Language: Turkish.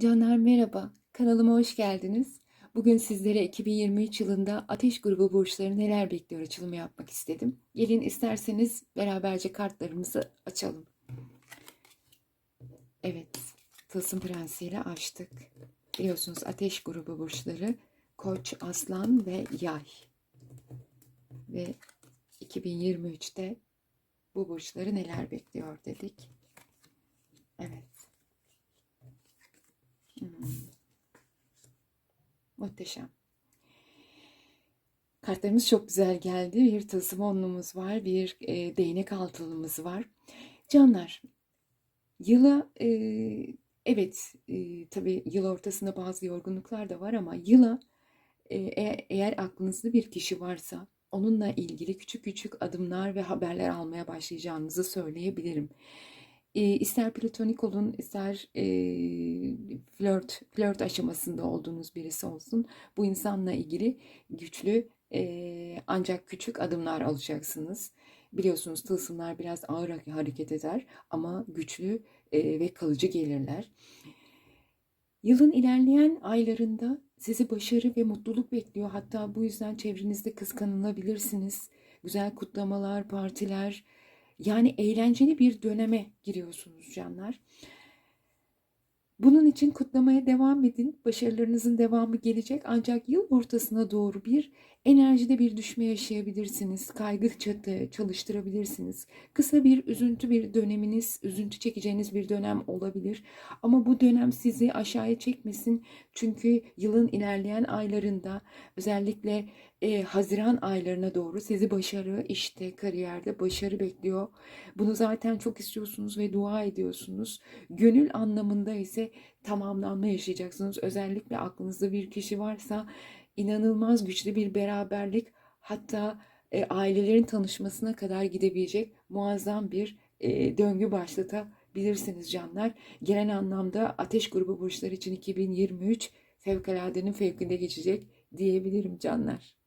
Canlar merhaba, kanalıma hoş geldiniz. Bugün sizlere 2023 yılında Ateş grubu burçları neler bekliyor açılımı yapmak istedim. Gelin isterseniz beraberce kartlarımızı açalım. Evet, Tılsım Prensi ile açtık. Biliyorsunuz Ateş grubu burçları Koç, Aslan ve Yay. Ve 2023'te bu burçları neler bekliyor dedik. Evet. Hmm. Muhteşem. Kartlarımız çok güzel geldi. Bir tılsım onlumuz var, bir e, değnek altılımız var. Canlar, yıla e, evet e, tabii yıl ortasında bazı yorgunluklar da var ama yıla e, e- eğer aklınızda bir kişi varsa onunla ilgili küçük küçük adımlar ve haberler almaya başlayacağınızı söyleyebilirim. E, ister platonik olun, ister e, flört flört aşamasında olduğunuz birisi olsun, bu insanla ilgili güçlü e, ancak küçük adımlar alacaksınız. Biliyorsunuz tılsımlar biraz ağır hareket eder ama güçlü e, ve kalıcı gelirler. Yılın ilerleyen aylarında sizi başarı ve mutluluk bekliyor. Hatta bu yüzden çevrenizde kıskanılabilirsiniz. Güzel kutlamalar, partiler, yani eğlenceli bir döneme giriyorsunuz canlar. Bunun için kutlamaya devam edin. Başarılarınızın devamı gelecek. Ancak yıl ortasına doğru bir enerjide bir düşme yaşayabilirsiniz. Kaygı çatı çalıştırabilirsiniz. Kısa bir üzüntü bir döneminiz, üzüntü çekeceğiniz bir dönem olabilir. Ama bu dönem sizi aşağıya çekmesin. Çünkü yılın ilerleyen aylarında özellikle e, Haziran aylarına doğru sizi başarı, işte kariyerde başarı bekliyor. Bunu zaten çok istiyorsunuz ve dua ediyorsunuz. Gönül anlamında ise tamamlanma yaşayacaksınız. Özellikle aklınızda bir kişi varsa inanılmaz güçlü bir beraberlik hatta e, ailelerin tanışmasına kadar gidebilecek muazzam bir e, döngü başlatabilirsiniz canlar. Genel anlamda ateş grubu burçları için 2023 fevkaladenin fevkinde geçecek diyebilirim canlar.